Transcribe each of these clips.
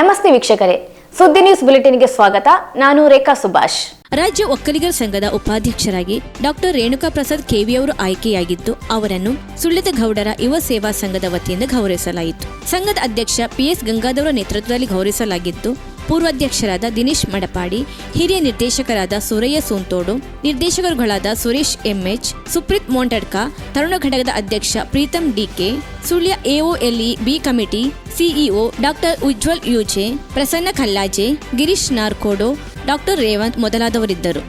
ನಮಸ್ತೆ ವೀಕ್ಷಕರೇ. ಸುದ್ದಿ ನ್ಯೂಸ್ ಬುಲೆಟಿನ್ಗೆ ಸ್ವಾಗತ. ನಾನು ರೇಖಾ ಸುಭಾಷ್. ರಾಜ್ಯ ಒಕ್ಕಲಿಗರ ಸಂಘದ ಉಪಾಧ್ಯಕ್ಷರಾಗಿ ಡಾಕ್ಟರ್ ರೇಣುಕಾ ಪ್ರಸಾದ್ ಕೆವಿ ಅವರು ಆಯ್ಕೆಯಾಗಿದ್ದು, ಅವರನ್ನು ಸುಳ್ಳಿದ ಗೌಡರ ಯುವ ಸೇವಾ ಸಂಘದ ವತಿಯಿಂದ ಗೌರವಿಸಲಾಯಿತು. ಸಂಘದ ಅಧ್ಯಕ್ಷ ಪಿಎಸ್ ಗಂಗಾಧವರ ನೇತೃತ್ವದಲ್ಲಿ ಗೌರವಿಸಲಾಗಿದ್ದು ಪೂರ್ವಾಧ್ಯಕ್ಷರಾದ ದಿನೇಶ್ ಮಡಪಾಡಿ, ಹಿರಿಯ ನಿರ್ದೇಶಕರಾದ ಸುರಯ್ಯ ಸೋಂತೋಡು, ನಿರ್ದೇಶಕರುಗಳಾದ ಸುರೇಶ್ ಎಂಎಚ್, ಸುಪ್ರೀತ್ ಮೋಂಟಡ್ಕ, ತರುಣ ಘಟಕದ ಅಧ್ಯಕ್ಷ Preetham DK, Sullia AOLE B committee, CEO doctor Ujwal UJ, Prasanna Kallaje Girish Narkodu, doctor Revanth ಮೊದಲಾದವರಿದ್ದರು.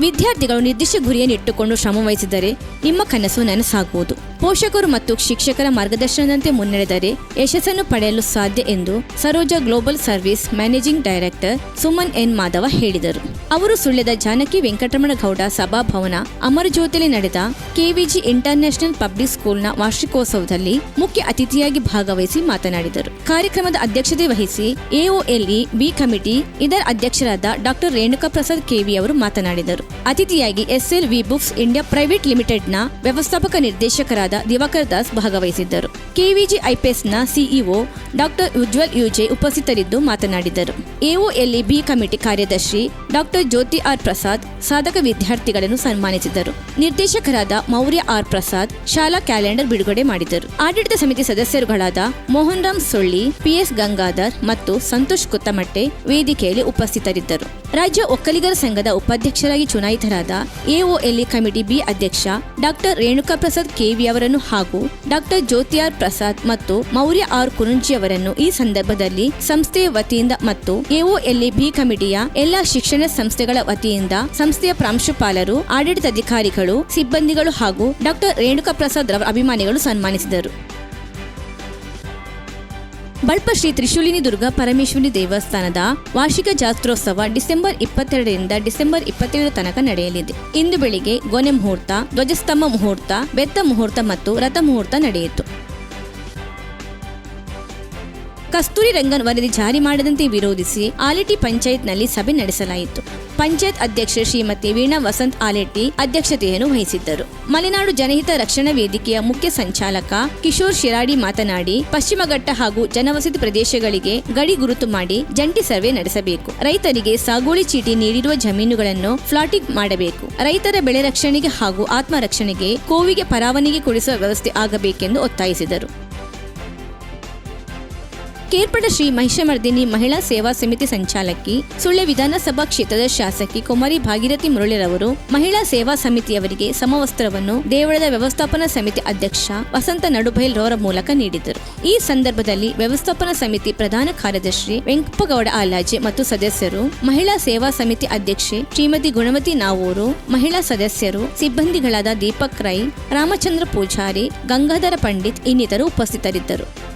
ವಿದ್ಯಾರ್ಥಿಗಳು ನಿರ್ದಿಷ್ಟ ಗುರಿಯನ್ನಿಟ್ಟುಕೊಂಡು ಶ್ರಮವಹಿಸಿದರೆ ನಿಮ್ಮ ಕನಸು ನನಸಾಗುವುದು. ಪೋಷಕರು ಮತ್ತು ಶಿಕ್ಷಕರ ಮಾರ್ಗದರ್ಶನದಂತೆ ಮುನ್ನಡೆದರೆ ಯಶಸ್ಸನ್ನು ಪಡೆಯಲು ಸಾಧ್ಯ ಎಂದು Saroja global service managing director Suman N Madhava ಹೇಳಿದರು. ಅವರು ಸುಳ್ಯದ ಜಾನಕಿ ವೆಂಕಟರಮಣ ಗೌಡ ಸಭಾಭವನ ಅಮರಜ್ಯೋತಿಯಲ್ಲಿ ನಡೆದ ಕೆವಿಜಿ ಇಂಟರ್ನ್ಯಾಷನಲ್ ಪಬ್ಲಿಕ್ ಸ್ಕೂಲ್ನ ವಾರ್ಷಿಕೋತ್ಸವದಲ್ಲಿ ಮುಖ್ಯ ಅತಿಥಿಯಾಗಿ ಭಾಗವಹಿಸಿ ಮಾತನಾಡಿದರು. ಕಾರ್ಯಕ್ರಮದ ಅಧ್ಯಕ್ಷತೆ ವಹಿಸಿ ಎಒಎಲ್ಇ, ಬಿ ಕಮಿಟಿ, ಇದರ ಅಧ್ಯಕ್ಷರಾದ ಡಾಕ್ಟರ್ ರೇಣುಕಾ ಪ್ರಸಾದ್ ಕೆವಿ ಅವರು ಮಾತನಾಡಿದರು. ಅತಿಥಿಯಾಗಿ SL V books India private ಲಿಮಿಟೆಡ್ನ ವ್ಯವಸ್ಥಾಪಕ ನಿರ್ದೇಶಕರಾದ ದಿವಾಕರ್ ದಾಸ್ ಭಾಗವಹಿಸಿದ್ದರು. ಕೆವಿಜಿ ಐಪಿಎಸ್ನ ಸಿಇಒ ಡಾಕ್ಟರ್ ಉಜ್ವಲ್ ಯುಜೆ ಉಪಸ್ಥಿತರಿದ್ದು ಮಾತನಾಡಿದರು. ಎಒಎಲ್ಇ ಬಿ ಕಮಿಟಿ ಕಾರ್ಯದರ್ಶಿ ಡಾಕ್ಟರ್ ಜ್ಯೋತಿ ಆರ್ ಪ್ರಸಾದ್ ಸಾಧಕ ವಿದ್ಯಾರ್ಥಿಗಳನ್ನು ಸನ್ಮಾನಿಸಿದರು. ನಿರ್ದೇಶಕರಾದ ಮೌರ್ಯ ಆರ್ ಪ್ರಸಾದ್ ಶಾಲಾ ಕ್ಯಾಲೆಂಡರ್ ಬಿಡುಗಡೆ ಮಾಡಿದರು. ಆಡಳಿತ ಸಮಿತಿ ಸದಸ್ಯರುಗಳಾದ ಮೋಹನ್ ರಾಮ್ ಸೊಳ್ಳಿ ಪಿಎಸ್ ಗಂಗಾಧರ್ ಮತ್ತು ಸಂತೋಷ್ ಕುತ್ತಮಟ್ಟೆ ವೇದಿಕೆಯಲ್ಲಿ ಉಪಸ್ಥಿತರಿದ್ದರು. ರಾಜ್ಯ ಒಕ್ಕಲಿಗರ ಸಂಘದ ಉಪಾಧ್ಯಕ್ಷರಾಗಿ ಚುನಾಯಿತರಾದ ಎಒಎಲ್ಇ ಕಮಿಟಿ ಬಿ ಅಧ್ಯಕ್ಷ ಡಾಕ್ಟರ್ ರೇಣುಕಾ ಪ್ರಸಾದ್ ಕೆವಿ ಅವರನ್ನು ಹಾಗೂ ಡಾಕ್ಟರ್ ಜ್ಯೋತಿ ಆರ್ ಪ್ರಸಾದ್ ಮತ್ತು ಮೌರ್ಯ ಆರ್ ಕುರುಂಜಿ ಅವರನ್ನು ಈ ಸಂದರ್ಭದಲ್ಲಿ ಸಂಸ್ಥೆಯ ವತಿಯಿಂದ ಮತ್ತು ಎಒಎಲ್ಇ ಬಿ ಕಮಿಟಿಯ ಎಲ್ಲಾ ಶಿಕ್ಷಣ ಸಂಸ್ಥೆಗಳ ವತಿಯಿಂದ ಸಂಸ್ಥೆಯ ಪ್ರಾಂಶುಪಾಲರು, ಆಡಳಿತಾಧಿಕಾರಿಗಳು, ಸಿಬ್ಬಂದಿಗಳು ಹಾಗೂ ಡಾಕ್ಟರ್ ರೇಣುಕಾ ಪ್ರಸಾದ್ ರವರ ಅಭಿಮಾನಿಗಳು ಸನ್ಮಾನಿಸಿದರು. ಬಳ್ಪ ಶ್ರೀ ತ್ರಿಶೂಲಿನಿ ದುರ್ಗಾ ಪರಮೇಶ್ವರಿ ದೇವಸ್ಥಾನದ ವಾರ್ಷಿಕ ಜಾತ್ರೋತ್ಸವ ಡಿಸೆಂಬರ್ ಇಪ್ಪತ್ತೆರಡರಿಂದ ಡಿಸೆಂಬರ್ ಇಪ್ಪತ್ತೇಳರ ತನಕ ನಡೆಯಲಿದೆ. ಇಂದು ಬೆಳಿಗ್ಗೆ ಗೊನೆ ಮುಹೂರ್ತ, ಧ್ವಜಸ್ತಂಭ ಮುಹೂರ್ತ, ಬೆತ್ತ ಮುಹೂರ್ತ ಮತ್ತು ರಥ ಮುಹೂರ್ತ ನಡೆಯಿತು. ಕಸ್ತೂರಿ ರಂಗನ್ ವರದಿ ಜಾರಿ ಮಾಡದಂತೆ ವಿರೋಧಿಸಿ ಆಲೆಟಿ ಪಂಚಾಯತ್ನಲ್ಲಿ ಸಭೆ ನಡೆಸಲಾಯಿತು. ಪಂಚಾಯತ್ ಅಧ್ಯಕ್ಷೆ ಶ್ರೀಮತಿ ವೀಣಾ ವಸಂತ್ ಆಲೆಟ್ಟಿ ಅಧ್ಯಕ್ಷತೆಯನ್ನು ವಹಿಸಿದ್ದರು. ಮಲೆನಾಡು ಜನಹಿತ ರಕ್ಷಣಾ ವೇದಿಕೆಯ ಮುಖ್ಯ ಸಂಚಾಲಕ ಕಿಶೋರ್ ಶಿರಾಡಿ ಮಾತನಾಡಿ, ಪಶ್ಚಿಮ ಘಟ್ಟ ಹಾಗೂ ಜನವಸತಿ ಪ್ರದೇಶಗಳಿಗೆ ಗಡಿ ಗುರುತು ಮಾಡಿ ಜಂಟಿ ಸರ್ವೆ ನಡೆಸಬೇಕು. ರೈತರಿಗೆ ಸಾಗುವಳಿ ಚೀಟಿ ನೀಡಿರುವ ಜಮೀನುಗಳನ್ನು ಫ್ಲಾಟಿಂಗ್ ಮಾಡಬೇಕು. ರೈತರ ಬೆಳೆ ರಕ್ಷಣೆಗೆ ಹಾಗೂ ಆತ್ಮರಕ್ಷಣೆಗೆ ಕೋವಿಗೆ ಪರಾವನಿಗೆ ಕೊಡಿಸುವ ವ್ಯವಸ್ಥೆ ಆಗಬೇಕೆಂದು ಒತ್ತಾಯಿಸಿದರು. ಕೇರ್ಪಡ ಶ್ರೀ ಮಹಿಷಮರ್ದಿನಿ ಮಹಿಳಾ ಸೇವಾ ಸಮಿತಿ ಸಂಚಾಲಕಿ, ಸುಳ್ಯ ವಿಧಾನಸಭಾ ಕ್ಷೇತ್ರದ ಶಾಸಕಿ ಕುಮಾರಿ ಭಾಗೀರಥಿ ಮುರಳಿರವರು, ಮಹಿಳಾ ಸೇವಾ ಸಮಿತಿಯವರಿಗೆ ಸಮವಸ್ತ್ರವನ್ನು ದೇವಳದ ವ್ಯವಸ್ಥಾಪನಾ ಸಮಿತಿ ಅಧ್ಯಕ್ಷ ವಸಂತ ನಡುಬೈಲ್ ರವರ ಮೂಲಕ ನೀಡಿದರು. ಈ ಸಂದರ್ಭದಲ್ಲಿ ವ್ಯವಸ್ಥಾಪನಾ ಸಮಿತಿ ಪ್ರಧಾನ ಕಾರ್ಯದರ್ಶಿ ವೆಂಕಪ್ಪಗೌಡ ಆಲಾಜೆ ಮತ್ತು ಸದಸ್ಯರು, ಮಹಿಳಾ ಸೇವಾ ಸಮಿತಿ ಅಧ್ಯಕ್ಷೆ ಶ್ರೀಮತಿ ಗುಣಮತಿ ನಾವೂರು, ಮಹಿಳಾ ಸದಸ್ಯರು, ಸಿಬ್ಬಂದಿಗಳಾದ ದೀಪಕ್ ರೈ, ರಾಮಚಂದ್ರ ಪೂಜಾರಿ, ಗಂಗಾಧರ ಪಂಡಿತ್ ಇನ್ನಿತರು ಉಪಸ್ಥಿತರಿದ್ದರು.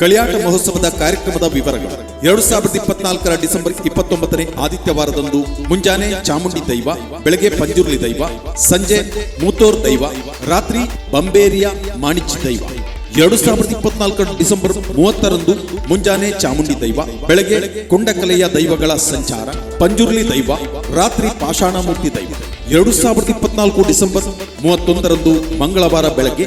ಕಳಿಯಾಟ ಮಹೋತ್ಸವದ ಕಾರ್ಯಕ್ರಮದ ವಿವರಗಳು. ಎರಡು ಸಾವಿರದ ಇಪ್ಪತ್ನಾಲ್ಕರ ಡಿಸೆಂಬರ್ ಇಪ್ಪತ್ತೊಂಬತ್ತನೇ ಆದಿತ್ಯವಾರದಂದು ಮುಂಜಾನೆ ಚಾಮುಂಡಿ ದೈವ, ಬೆಳಗ್ಗೆ ಪಂಜುರ್ಲಿ ದೈವ, ಸಂಜೆ ಮೂತೋರ್ ದೈವ, ರಾತ್ರಿ ಬಂಬೇರಿಯ ಮಾಣಿಚಿ ದೈವ. ಎರಡು ಸಾವಿರದ ಇಪ್ಪತ್ನಾಲ್ಕರ ಡಿಸೆಂಬರ್ ಮೂವತ್ತರಂದು ಮುಂಜಾನೆ ಚಾಮುಂಡಿ ದೈವ, ಬೆಳಗ್ಗೆ ಕೊಂಡಕಲೆಯ ದೈವಗಳ ಸಂಚಾರ, ಪಂಜುರ್ಲಿ ದೈವ, ರಾತ್ರಿ ಪಾಷಾಣಮೂರ್ತಿ ದೈವ. ಎರಡು ಸಾವಿರದ ಇಪ್ಪತ್ನಾಲ್ಕು ಡಿಸೆಂಬರ್ ಮೂವತ್ತೊಂದರಂದು ಮಂಗಳವಾರ ಬೆಳಗ್ಗೆ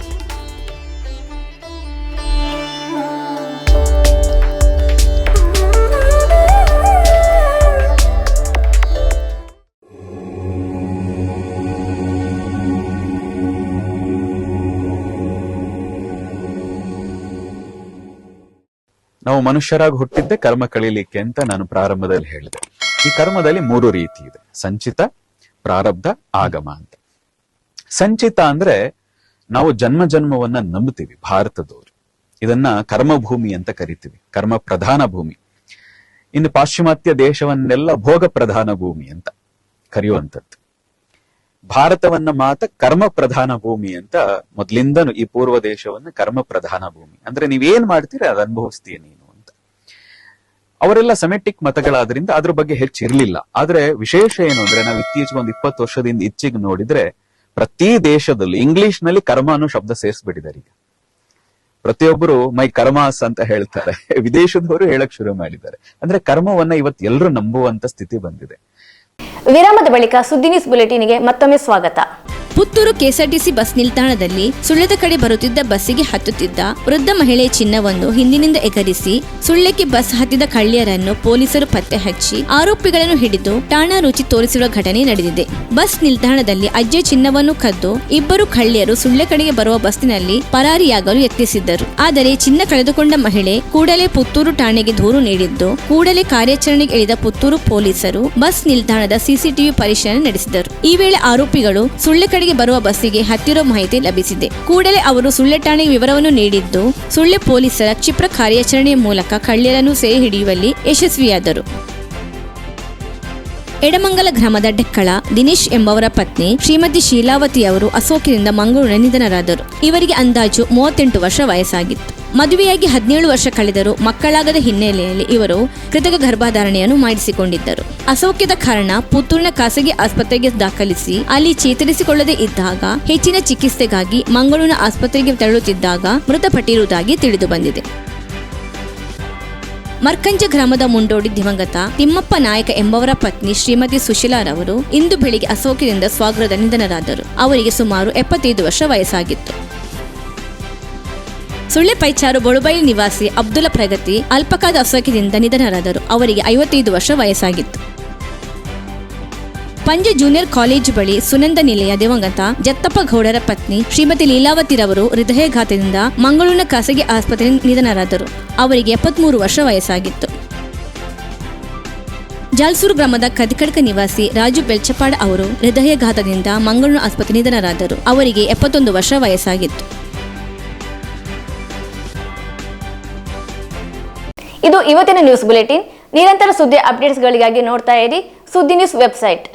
ನಾವು ಮನುಷ್ಯರಾಗಿ ಹುಟ್ಟಿದ್ದೆ, ಕರ್ಮ ಕಳೀಲಿಕ್ಕೆ ಅಂತ ನಾನು ಪ್ರಾರಂಭದಲ್ಲಿ ಹೇಳಿದೆ. ಈ ಕರ್ಮದಲ್ಲಿ ಮೂರು ರೀತಿ ಇದೆ. ಸಂಚಿತ, ಪ್ರಾರಬ್ಧ, ಆಗಮ ಅಂತ. ಸಂಚಿತ ಅಂದ್ರೆ ನಾವು ಜನ್ಮ ಜನ್ಮವನ್ನ ನಂಬುತ್ತೀವಿ, ಭಾರತದವರು. ಇದನ್ನ ಕರ್ಮಭೂಮಿ ಅಂತ ಕರಿತೀವಿ, ಕರ್ಮ ಪ್ರಧಾನ ಭೂಮಿ. ಇನ್ನು ಪಾಶ್ಚಿಮಾತ್ಯ ದೇಶವನ್ನೆಲ್ಲ ಭೋಗ ಪ್ರಧಾನ ಭೂಮಿ ಅಂತ ಕರೆಯುವಂಥದ್ದು. ಭಾರತವನ್ನ ಮಾತ್ರ ಕರ್ಮ ಪ್ರಧಾನ ಭೂಮಿ ಅಂತ ಮೊದ್ಲಿಂದನು ಈ ಪೂರ್ವ ದೇಶವನ್ನ ಕರ್ಮ ಪ್ರಧಾನ ಭೂಮಿ. ಅಂದ್ರೆ ನೀವೇನ್ ಮಾಡ್ತೀರಿ, ಅದ್ ಅನುಭವಿಸ್ತೀಯ ನೀನು. ಅವರೆಲ್ಲ ಸೆಮೆಟಿಕ್ ಮತಗಳಾದ್ರಿಂದ ಅದ್ರ ಬಗ್ಗೆ ಹೆಚ್ಚಿರ್ಲಿಲ್ಲ ಆದ್ರೆ ವಿಶೇಷ ಏನು ಅಂದ್ರೆ ನಾವು ಇತ್ತೀಚೆಗೆ ಒಂದು ಇಪ್ಪತ್ತು ವರ್ಷದಿಂದ ಇಚ್ಚಿಗೆ ನೋಡಿದ್ರೆ ಪ್ರತಿ ದೇಶದಲ್ಲಿ ಇಂಗ್ಲಿಷ್ನಲ್ಲಿ ಕರ್ಮ ಅನ್ನೋ ಶಬ್ದ ಸೇರಿಸ್ಬಿಟ್ಟಿದ್ದಾರೆ ಈಗ. ಪ್ರತಿಯೊಬ್ಬರು ಮೈ ಕರ್ಮಾಸ್ ಅಂತ ಹೇಳ್ತಾರೆ. ವಿದೇಶದವರು ಹೇಳಕ್ ಶುರು ಮಾಡಿದ್ದಾರೆ. ಅಂದ್ರೆ ಕರ್ಮವನ್ನ ಇವತ್ತು ಎಲ್ಲರೂ ನಂಬುವಂತ ಸ್ಥಿತಿ ಬಂದಿದೆ. ವಿರಾಮದ ಬಳಿಕ ಸುದ್ದಿ ನ್ಯೂಸ್ ಬುಲೆಟಿನ್ಗೆ ಮತ್ತೊಮ್ಮೆ ಸ್ವಾಗತ. ಪುತ್ತೂರು ಕೆಎಸ್ಆರ್ಟಿಸಿ ಬಸ್ ನಿಲ್ದಾಣದಲ್ಲಿ ಸುಳ್ಯದ ಕಡೆ ಬರುತ್ತಿದ್ದ ಬಸ್ಸಿಗೆ ಹತ್ತುತ್ತಿದ್ದ ವೃದ್ಧ ಮಹಿಳೆ ಚಿನ್ನವನ್ನು ಹಿಂದಿನಿಂದ ಎಗರಿಸಿ ಸುಳ್ಯಕ್ಕೆ ಬಸ್ ಹತ್ತಿದ ಕಳ್ಳಿಯರನ್ನು ಪೊಲೀಸರು ಪತ್ತೆ ಹಚ್ಚಿ ಆರೋಪಿಗಳನ್ನು ಹಿಡಿದು ಠಾಣಾ ರುಚಿ ತೋರಿಸಿರುವ ಘಟನೆ ನಡೆದಿದೆ. ಬಸ್ ನಿಲ್ದಾಣದಲ್ಲಿ ಅಜ್ಜ ಚಿನ್ನವನ್ನು ಕದ್ದು ಇಬ್ಬರು ಕಳ್ಳಿಯರು ಸುಳ್ಯ ಕಡೆಗೆ ಬರುವ ಬಸ್ಸಿನಲ್ಲಿ ಪರಾರಿಯಾಗಲು ಯತ್ನಿಸಿದ್ದರು. ಆದರೆ ಚಿನ್ನ ಕಳೆದುಕೊಂಡ ಮಹಿಳೆ ಕೂಡಲೇ ಪುತ್ತೂರು ಠಾಣೆಗೆ ದೂರು ನೀಡಿದ್ದು, ಕೂಡಲೇ ಕಾರ್ಯಾಚರಣೆಗೆ ಇಳಿದ ಪುತ್ತೂರು ಪೊಲೀಸರು ಬಸ್ ನಿಲ್ದಾಣದ ಸಿಸಿಟಿವಿ ಪರಿಶೀಲನೆ ನಡೆಸಿದರು. ಈ ವೇಳೆ ಆರೋಪಿಗಳು ಸುಳ್ಳೆ ಕಡೆಗೆ ಬರುವ ಬಸ್ಸಿಗೆ ಹತ್ತಿರೋ ಮಾಹಿತಿ ಲಭಿಸಿದೆ. ಕೂಡಲೇ ಅವರು ಸುಳ್ಳೆ ಠಾಣೆಗೆ ವಿವರವನ್ನು ನೀಡಿದ್ದು ಸುಳ್ಳೆ ಪೊಲೀಸರ ಕ್ಷಿಪ್ರ ಕಾರ್ಯಾಚರಣೆಯ ಮೂಲಕ ಕಳ್ಳಿಯರನ್ನು ಸೆರೆ ಹಿಡಿಯುವಲ್ಲಿ ಯಶಸ್ವಿಯಾದರು. ಎಡಮಂಗಲ ಗ್ರಾಮದ ಡೆಕ್ಕಳ ದಿನೇಶ್ ಎಂಬವರ ಪತ್ನಿ ಶ್ರೀಮತಿ ಶೀಲಾವತಿ ಅವರು ಅಸೋಕಿನಿಂದ ಮಂಗಳೂರಿನ ನಿಧನರಾದರು. ಇವರಿಗೆ ಅಂದಾಜು ಮೂವತ್ತೆಂಟು ವರ್ಷ ವಯಸ್ಸಾಗಿತ್ತು. ಮದುವೆಯಾಗಿ ಹದಿನೇಳು ವರ್ಷ ಕಳೆದರೂ ಮಕ್ಕಳಾಗದ ಹಿನ್ನೆಲೆಯಲ್ಲಿ ಇವರು ಕೃತಕ ಗರ್ಭಧಾರಣೆಯನ್ನು ಮಾಡಿಸಿಕೊಂಡಿದ್ದರು. ಅಸೌಖ್ಯದ ಕಾರಣ ಪುತ್ತೂರಿನ ಖಾಸಗಿ ಆಸ್ಪತ್ರೆಗೆ ದಾಖಲಿಸಿ ಅಲ್ಲಿ ಚೇತರಿಸಿಕೊಳ್ಳದೆ ಇದ್ದಾಗ ಹೆಚ್ಚಿನ ಚಿಕಿತ್ಸೆಗಾಗಿ ಮಂಗಳೂರಿನ ಆಸ್ಪತ್ರೆಗೆ ತೆರಳುತ್ತಿದ್ದಾಗ ಮೃತಪಟ್ಟಿರುವುದಾಗಿ ತಿಳಿದು ಬಂದಿದೆ ಮರ್ಕಂಜ ಗ್ರಾಮದ ಮುಂಡೋಡಿ ದಿವಂಗತ ತಿಮ್ಮಪ್ಪ ನಾಯಕ ಎಂಬವರ ಪತ್ನಿ ಶ್ರೀಮತಿ ಸುಶೀಲಾರವರು ಇಂದು ಬೆಳಿಗ್ಗೆ ಅಸೌಖ್ಯದಿಂದ ಸ್ವಾಗ್ರದ ನಿಧನರಾದರು. ಅವರಿಗೆ ಸುಮಾರು ಎಪ್ಪತ್ತೈದು ವರ್ಷ ವಯಸ್ಸಾಗಿತ್ತು. ಸುಳ್ಳೆ ಪೈಚಾರು ಬಳುಬೈಲಿ ನಿವಾಸಿ ಅಬ್ದುಲ್ ಪ್ರಗತಿ ಅಲ್ಪಕಾದ ಅಸೋಕಿನಿಂದ ನಿಧನರಾದರು. ಅವರಿಗೆ ಐವತ್ತೈದು ವರ್ಷ ವಯಸ್ಸಾಗಿತ್ತು. ಪಂಜ ಜೂನಿಯರ್ ಕಾಲೇಜು ಬಳಿ ಸುನಂದ ನಿಲಯ ದಿವಂಗತ ಜತ್ತಪ್ಪ ಗೌಡರ ಪತ್ನಿ ಶ್ರೀಮತಿ ಲೀಲಾವತಿರವರು ಹೃದಯಘಾತದಿಂದ ಮಂಗಳೂರಿನ ಖಾಸಗಿ ಆಸ್ಪತ್ರೆ ನಿಧನರಾದರು. ಅವರಿಗೆ ಎಪ್ಪತ್ಮೂರು ವರ್ಷ ವಯಸ್ಸಾಗಿತ್ತು. ಜಾಲ್ಸೂರು ಗ್ರಾಮದ ಕದಿಕಡ್ಕ ನಿವಾಸಿ ರಾಜು ಬೆಲ್ಚಪಾಡ ಅವರು ಹೃದಯಘಾತದಿಂದ ಮಂಗಳೂರು ಆಸ್ಪತ್ರೆ ನಿಧನರಾದರು. ಅವರಿಗೆ ಎಪ್ಪತ್ತೊಂದು ವರ್ಷ ವಯಸ್ಸಾಗಿತ್ತು. ಇದು ಇವತ್ತಿನ ನ್ಯೂಸ್ ಬುಲೆಟಿನ್. ನಿರಂತರ ಸುದ್ದಿ ಅಪ್ಡೇಟ್ಸ್ಗಳಿಗಾಗಿ ನೋಡ್ತಾ ಇರಿ ಸುದ್ದಿ ನ್ಯೂಸ್ ವೆಬ್ಸೈಟ್.